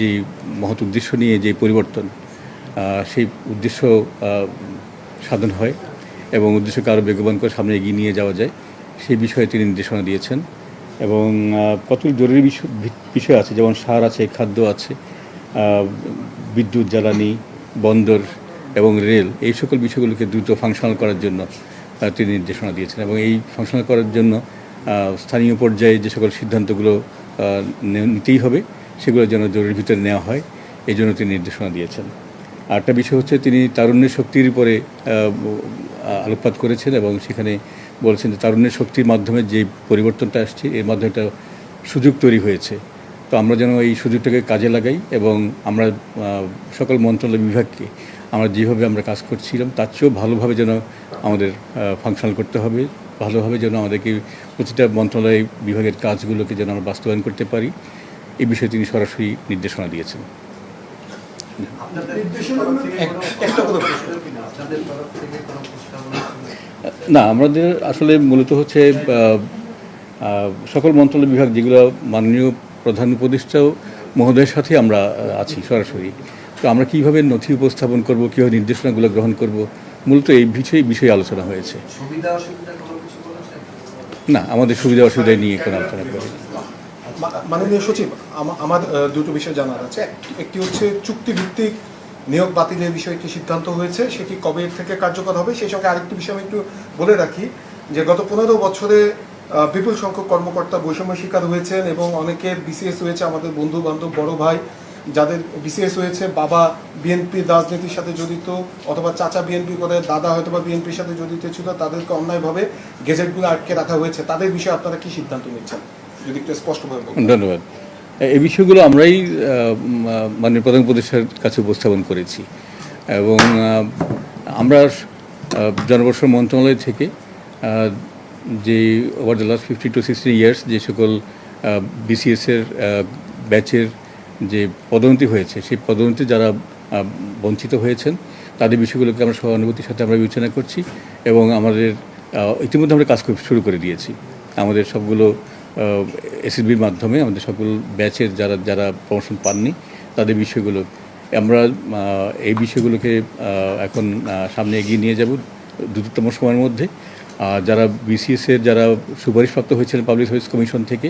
যে মহৎ উদ্দেশ্য নিয়ে যে পরিবর্তন সেই উদ্দেশ্য সাধন হয় এবং উদ্দেশ্যকে আরও বেগবান করে সামনে এগিয়ে নিয়ে যাওয়া যায়, সেই বিষয়ে তিনি নির্দেশনা দিয়েছেন। এবং কতগুলো জরুরি বিষয় বিষয় আছে, যেমন সার আছে, খাদ্য আছে বিদ্যুৎ, জ্বালানি, বন্দর এবং রেল, এই সকল বিষয়গুলোকে দ্রুত ফাংশনাল করার জন্য তিনি নির্দেশনা দিয়েছেন। এবং এই ফাংশনাল করার জন্য স্থানীয় পর্যায়ে যে সকল সিদ্ধান্তগুলো নিতেই হবে সেগুলো যেন জরুরি ভিতরে নেওয়া হয়, এই জন্য তিনি নির্দেশনা দিয়েছেন। আরেকটা বিষয় হচ্ছে তিনি তারুণ্যের শক্তির উপরে আলোকপাত করেছেন এবং সেখানে বলেছেন যে তারুণ্যের শক্তির মাধ্যমে যে পরিবর্তনটা আসছে, এর মাধ্যমে একটা সুযোগ তৈরি হয়েছে। তো আমরা যেন এই সুযোগটাকে কাজে লাগাই এবং আমরা সকল মন্ত্রণালয় বিভাগকে আমরা যেভাবে আমরা কাজ করছিলাম, তার চেয়েও ভালোভাবে যেন আমাদের ফাংশনাল করতে হবে, ভালোভাবে যেন আমাদেরকে প্রতিটা মন্ত্রণালয় বিভাগের কাজগুলোকে যেন আমরা বাস্তবায়ন করতে পারি। এই বিষয়ে তিনি সরাসরি নির্দেশনা দিয়েছেন। একটা কথা প্রশ্ন না আমাদের আসলে মূলত হচ্ছে সকল মন্ত্রণালয় বিভাগ যেগুলো মাননীয় প্রধান উপদেষ্টাও মহোদয়ের সাথে আমরা আছি সরাসরি। তো আমরা কীভাবে নথি উপস্থাপন করব কীভাবে নির্দেশনাগুলো গ্রহণ করব মূলত এই বিষয়ে বিষয়ে আলোচনা হয়েছে। সুবিধা অসুবিধা কোনো কিছু বলেছেন? না আমাদের সুবিধা অসুবিধা নিয়ে কোনো আলোচনা করি মা- মাননীয় সচিব আমার দুটো বিষয় জানার আছে। একটি হচ্ছে চুক্তিভিত্তিক নিয়োগ বাতিলের বিষয়ে একটি সিদ্ধান্ত হয়েছে সেটি কবে থেকে কার্যকর হবে সেই সঙ্গে আরেকটি বিষয় আমি একটু বলে রাখি যে গত পনেরো বছরে বিপুল সংখ্যক কর্মকর্তা বৈষম্য শিকার হয়েছেন এবং অনেকের বিসিএস হয়েছে, আমাদের বন্ধু বান্ধব বড় ভাই, যাদের বিসিএস হয়েছে, বাবা বিএনপির রাজনীতির সাথে জড়িত অথবা চাচা বিএনপি করে, দাদা হয়তো বা বিএনপির সাথে জড়িত ছিল, তাদেরকে অন্যায়ভাবে গেজেটগুলো আটকে রাখা হয়েছে। তাদের বিষয়ে আপনারা কি সিদ্ধান্ত নিচ্ছেন? ধন্যবাদ। এই বিষয়গুলো আমরাই আহ, মা- মাননীয় প্রধান উপদেষ্টার কাছে উপস্থাপন করেছি। এবং আমরা আহ, জনবর্ষণ মন্ত্রণালয় থেকে যে over the last fifty two sixty years যে সকল বিসিএসের ব্যাচের যে পদোন্নতি হয়েছে সেই পদোন্নতি যারা বঞ্চিত হয়েছেন তাদের বিষয়গুলোকে আমরা সহানুভূতির সাথে আমরা বিবেচনা করছি এবং আমাদের ইতিমধ্যে আমরা কাজ শুরু করে দিয়েছি। আমাদের সবগুলো এসএসবির মাধ্যমে আমাদের সকল ব্যাচের যারা যারা প্রমোশন পাননি, তাদের বিষয়গুলো, আমরা এই বিষয়গুলোকে এখন সামনে এগিয়ে নিয়ে যাব দ্রুততম সময়ের মধ্যে। আর যারা বিসিএসের যারা সুপারিশপ্রাপ্ত হয়েছিলেন পাবলিক সার্ভিস কমিশন থেকে,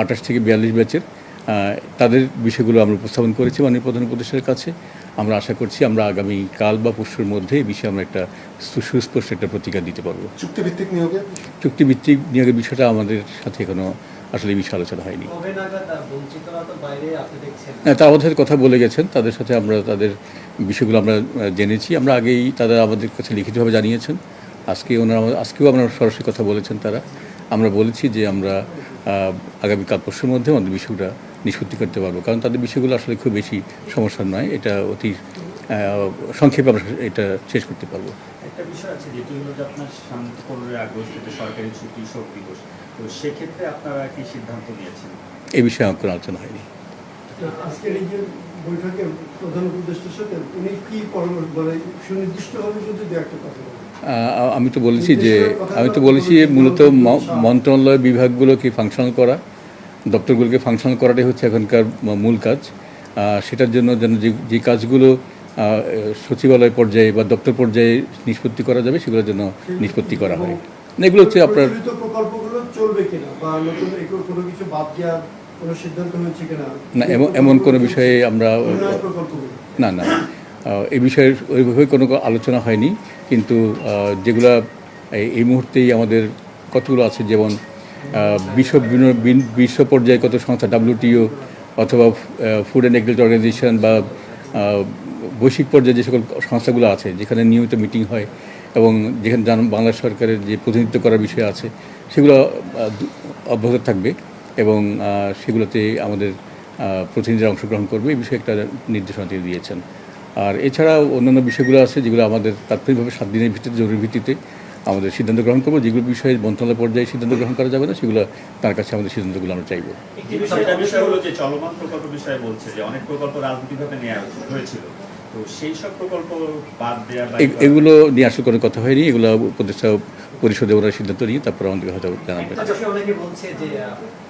আঠাশ থেকে বিয়াল্লিশ ব্যাচের তাদের বিষয়গুলো আমরা উপস্থাপন করেছি মাননীয় প্রধান উপদেষ্টার কাছে। আমরা আশা করছি আমরা আগামী কাল বা পরশুর মধ্যে এই বিষয়ে আমরা একটা সু- সুস্পষ্ট একটা প্রতিকার দিতে পারব। চুক্তিভিত্তিক নিয়োগে? চুক্তিভিত্তিক নিয়োগের বিষয়টা আমাদের সাথে এখনও আসলে এই বিষয়ে আলোচনা হয়নি। তো হ্যাঁ, তারা আমাদের সাথে কথা বলে গেছেন তাদের সাথে আমরা তাদের বিষয়গুলো আমরা জেনেছি। আমরা আগেই তারা আমাদের কাছে লিখিতভাবে জানিয়েছেন। আজকে ওনারা আজকেও আমরা সরাসরি কথা বলেছেন তারা। আমরা বলেছি যে আমরা আগামীকাল পরশুর মধ্যে আমাদের বিষয়টা নিষ্পত্তি করতে পারব। কারণ তাদের বিষয়গুলো আসলে খুব বেশি সমস্যার নয়। এটা অতি সংক্ষেপে আমরা এটা শেষ করতে পারব। একটা বিষয় আছে যেটি হলো যে আপনার সামনে পনেরোই আগস্ট এটা সরকারি ছুটি শোক দিবস তো সেক্ষেত্রে আপনারা কি সিদ্ধান্ত নিয়েছেন? এই বিষয়ে আমার কোনো আলোচনা হয়নি। আজকের এই যে বৈঠকে প্রধান উপদেষ্টার সাথে উনি কি পরামর্শ মানে সুনির্দিষ্টভাবে যদি দু একটা কথা আমি তো বলেছি যে আমি তো বলেছি মূলত মন্ত্রণালয় বিভাগগুলোকে ফাংশন করা। দপ্তরগুলোকে ফাংশনাল করাটাই হচ্ছে এখনকার মূল কাজ। সেটার জন্য যেন যে যে কাজগুলো সচিবালয় পর্যায়ে বা দপ্তর পর্যায়ে নিষ্পত্তি করা যাবে সেগুলোর জন্য নিষ্পত্তি করা হয়। না, এগুলো হচ্ছে আপনার না এমন এমন কোনো বিষয়ে আমরা না না। এই বিষয়ে ওইভাবে কোনো আলোচনা হয়নি। কিন্তু যেগুলা এই- মুহূর্তেই আমাদের কতগুলো আছে যেমন বিশ্ব বিশ্ব পর্যায়ে কত সংস্থা ডাব্লিউটিও অথবা ফুড অ্যান্ড এগ্রিকালচার অর্গানাইজেশন বা বৈশ্বিক পর্যায়ে যে সকল সংস্থাগুলো আছে, যেখানে নিয়মিত মিটিং হয় এবং যেখানে জান বাংলা সরকারের যে প্রতিনিধিত্ব করার বিষয় আছে, সেগুলো অব্যাহত থাকবে এবং সেগুলোতে আমাদের প্রতিনিধিরা অংশগ্রহণ করবে। এই বিষয়ে একটা নির্দেশনা দিয়ে দিয়েছেন। আর এছাড়াও অন্যান্য বিষয়গুলো আছে যেগুলো আমাদের তাৎক্ষণিকভাবে সাত দিনের ভিত্তিতে, জরুরি ভিত্তিতে আমাদের সিদ্ধান্ত গ্রহণ করব। যেগুলো বিষয়ে মন্ত্রণালয় পর্যায়ে সিদ্ধান্ত গ্রহণ করা যাবে না, সেগুলো তার কাছে আমাদের সিদ্ধান্তগুলো আমরা চাইব। বিষয় হলো যে চলমান প্রকল্প বিষয়ে বলছে যে অনেক প্রকল্প রাজনৈতিকভাবে নেওয়া হয়েছিল। তো সেই সব প্রকল্প বাদ দেওয়া এগুলো নিয়ে আসলে কোনো কথা হয়নি এগুলো উপদেষ্টা পরিষদে ওরা সিদ্ধান্ত নিয়ে তারপর আমাদেরকে হয়তো জানাবে। অনেকে বলছে যে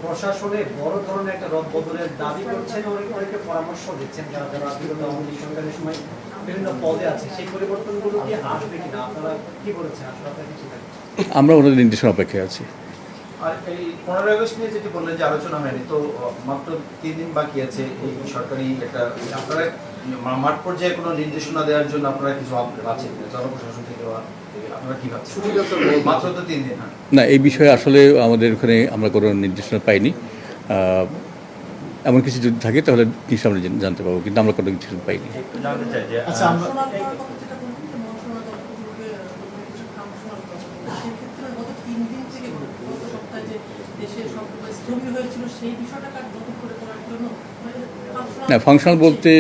প্রশাসনে বড় ধরনের একটা রদ বদলের দাবি করছেন অনেকে অনেকে পরামর্শ দিচ্ছেন যারা যারা বিগত আওয়ামী সরকারের সময় বিভিন্ন পদে আছে সেই পরিবর্তনগুলো কি আসবে কিনা? আপনারা কি বলেছেন? আসলে আপনারা কি চিন্তা করছেন? আমরা ওনাদের নির্দেশনা অপেক্ষায় আছি। আর এই পনেরোই আগস্ট নিয়ে যেটি বললেন যে আলোচনা হয়নি তো মাত্র তিন দিন বাকি আছে এই সরকারি একটা আপনারা মাঠ পর্যায়ে কোনো নির্দেশনা দেওয়ার জন্য আপনারা কিছু জনপ্রশাসন থেকে বা থেকে? আপনারা কি ভাবছেন? মাত্র তো তিন দিন হ্যাঁ। না এই বিষয়ে আসলে আমাদের ওখানে আমরা কোনো নির্দেশনা পাইনি। এমন কিছু যদি থাকে তাহলে নিশ্চয়ই আমরা জানতে পারব কিন্তু আমরা কোনো কিছু পাইনি। আচ্ছা, কিছু সেই বিষয়টাকে না ফাংশনাল বলতে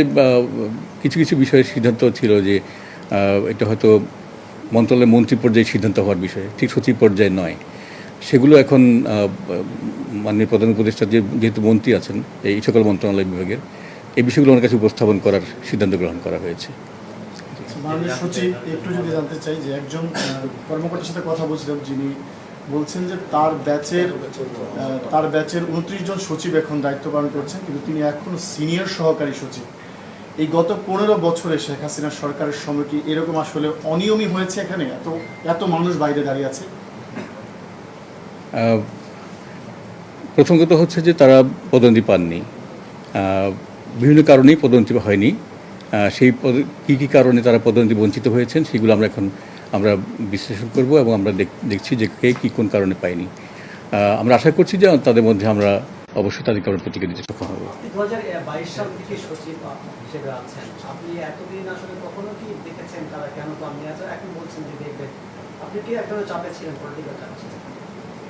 কিছু কিছু বিষয়ে সিদ্ধান্ত ছিল যে এটা হয়তো মন্ত্রণালয়ের মন্ত্রী পর্যায়ে সিদ্ধান্ত হওয়ার বিষয়, ঠিক সচিব পর্যায়ে নয়। সেগুলো এখন মাননীয় প্রধান উপদেষ্টা যে, যেহেতু মন্ত্রী আছেন, এই সকল মন্ত্রণালয় বিভাগের, এই বিষয়গুলো ওনার কাছে উপস্থাপন করার সিদ্ধান্ত গ্রহণ করা হয়েছে। সচিব, একটু যদি জানতে চাই যে একজন কর্মকর্তার সাথে কথা বলছিলাম যিনি বলছেন যে তার ব্যাচের তার ব্যাচের উনত্রিশ জন সচিব এখন দায়িত্ব পালন করছেন, কিন্তু তিনি এখন সিনিয়র সহকারী সচিব। এই গত পনেরো বছরে শেখ হাসিনা সরকারের সময় কি এরকম আসলে অনিয়মই হয়েছে এখানে? এত এত মানুষ বাইরে দাঁড়িয়ে আছে। প্রথম কথা হচ্ছে যে তারা পদোন্নতি পাননি। বিভিন্ন কারণেই পদোন্নতি হয়নি। সেই কী কী কারণে তারা পদোন্নতি বঞ্চিত হয়েছেন সেগুলো আমরা এখন আমরা বিশ্লেষণ করব এবং আমরা দেখ- দেখছি যে কে কী কোন কারণে পাইনি আমরা আশা করছি যে তাদের মধ্যে আমরা অবশ্যই তাদেরকে আমরা প্রতিক্রিয়া দিতে সক্ষম হব।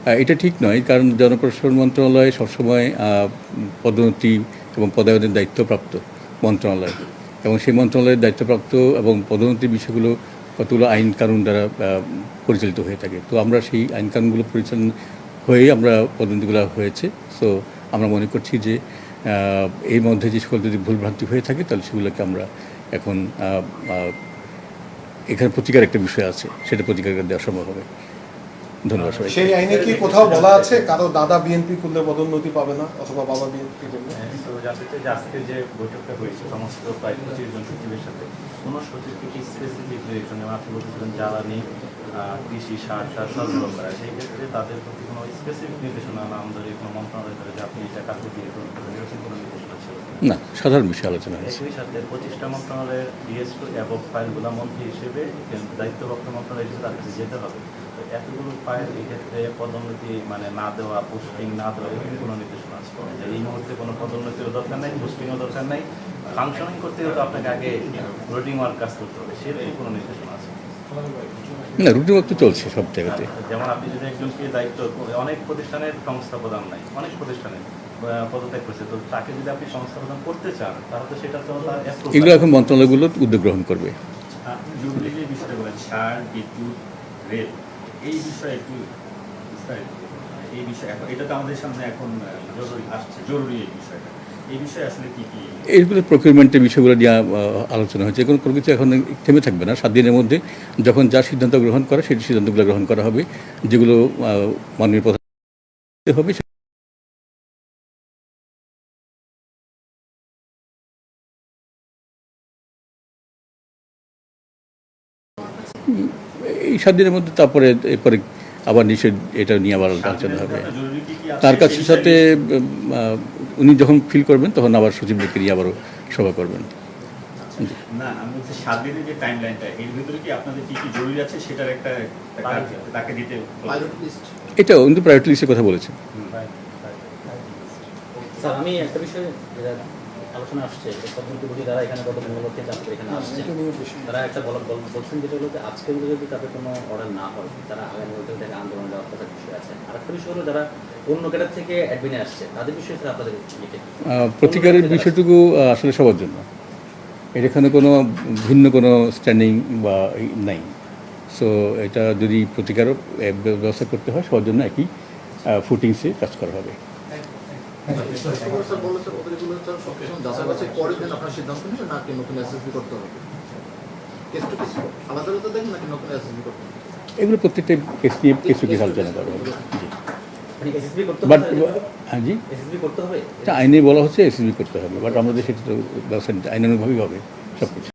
আহ, এটা ঠিক নয় কারণ জনপ্রশাসন মন্ত্রণালয় সবসময় পদোন্নতি এবং পদায়নের দায়িত্বপ্রাপ্ত মন্ত্রণালয়। এবং সেই মন্ত্রণালয়ের দায়িত্বপ্রাপ্ত এবং পদোন্নতির বিষয়গুলো কতগুলো আইন কানুন দ্বারা পরিচালিত হয়ে থাকে। তো আমরা সেই আইন কানুনগুলো পরিচালনা হয়েই আমরা পদোন্নতিগুলো হয়েছে। সো আমরা মনে করছি যে এর মধ্যে যে সকল যদি ভুলভ্রান্তি হয়ে থাকে তাহলে সেগুলোকে আমরা এখন এখানে প্রতিকার একটা বিষয় আছে সেটা প্রতিকার দেওয়া সম্ভব হবে। ধন্যবাদ সবাই সেই আইনে কি কোথাও বলা আছে? কারও দাদা বিএনপি করলে পদোন্নতি পাবে না অথবা বাবা বিএনপি করলে? হ্যাঁ, আজকে যে বৈঠকটা হয়েছে সমস্ত প্রায় পঁচিশ জন সচিবের সাথে কোনো সচিবকে স্পেসিফিক ডিরেকশনে বলতেছিলেন জ্বালানি কৃষি সার সার সরবরাহ করা সেই ক্ষেত্রে তাদের প্রতি কোনো স্পেসিফিক নির্দেশনা না আমাদের কোনো মন্ত্রণালয় ধরে যে আপনি এটা কাকে দিয়ে এরকম কোনো নির্দেশনা ছিল না। সাধারণ বিষয়ে আলোচনা হয়েছে। একই সাথে পঁচিশটা মন্ত্রণালয়ের ডিএসপি এবং ফাইলগুলো মন্ত্রী হিসেবে দায়িত্বপ্রাপ্ত মন্ত্রণালয় হিসেবে তার কাছে যেতে হবে। এতগুলো ফাইল এই ক্ষেত্রে পদোন্নতি মানে না দেওয়া পোস্টিং না দেওয়া এরকম কোনো নির্দেশনা আছে? যে এই মুহূর্তে কোনো পদোন্নতিও দরকার নাই পোস্টিংও দরকার নাই ফাংশনিং করতে হলে আপনাকে আগে রোডিং ওয়ার্ক কাজ করতে হবে সেরকম কোনো নির্দেশনা আছে? না রুটিন ওয়ার্ক তো চলছে সব জায়গাতে। যেমন আপনি যদি একজনকে দায়িত্ব অনেক প্রতিষ্ঠানের সংস্থা প্রদান নাই অনেক প্রতিষ্ঠানে পদত্যাগ করছে তো তাকে যদি আপনি সংস্থা প্রদান করতে চান তাহলে তো সেটা তো এগুলো এখন মন্ত্রণালয়গুলো উদ্যোগ গ্রহণ করবে। আপনি জরুরি যে বিষয়টা বলেন সার বিদ্যুৎ রেল এই বিষয়ে একটু বিস্তারিত এই বিষয় এখন এটা তো আমাদের সামনে এখন জরুরি আসছে জরুরি এই বিষয়টা। এইগুলো প্রকিউরমেন্টের বিষয়গুলো নিয়ে আলোচনা হয়েছে। কোনো কোনো কিছু এখন থেমে থাকবে না। সাত দিনের মধ্যে যখন যা সিদ্ধান্ত গ্রহণ করা, সেই সিদ্ধান্তগুলো গ্রহণ করা হবে, যেগুলো মাননীয় প্রধান হবে এই সাত দিনের মধ্যে তারপরে, এরপরে আবার নিশ্চয় এটা নিয়ে আবার আলোচনা হবে। তার কাছে সাথে উনি যখন ফিল করবেন তখন আবার সচিবদেরকে নিয়ে আবারও সভা করবেন। না আমি বলছি সাত দিনের যে টাইম লাইনটা এর ভিতরে কি আপনাদের কি কি জরুরি আছে সেটার একটা একটা কাজ তাকে দিতে হবে। এটা উনি প্রায়োরিটি লিস্টের কথা বলেছেন। আমি একটা বিষয়ে আলোচনা আসছে পদ্ধতি যারা এখানে কত মূল্যকে যাত্রী এখানে আসছে। নিয়ে বেশি তারা একটা বল বল- বলছেন যেটা হলো যে আজকে যদি তাদের কোনো অর্ডার না হয় তারা আগামী হোটেল থেকে আন্দোলন যাওয়ার কথা বিষয় আছে। আর একটা বিষয় হলো যারা অন্য ক্যাডার থেকে অ্যাডমিনে আসছে তাদের বিষয়ে স্যার আপনাদের প্রতিকারের বিষয়টুকু আসলে সবার জন্য। এর এখানে কোনো ভিন্ন কোনো স্ট্যান্ডিং বা নাই। সো এটা যদি প্রতিকার ব্যবস্থা করতে হয় সবার জন্য একই ফুটিংসে কাজ করা হবে স্যার বলল স্যার ওদের এগুলো কিছু প্রত্যেকটা কেস নিয়ে টু কেস আলোচনা করা হবে। বাট হ্যাঁ জি। আইনে বলা হচ্ছে এসএসবি করতে হবে। বাট আমাদের সেটা তো ব্যবস্থা আইনানুগভাবেই হবে সব কিছু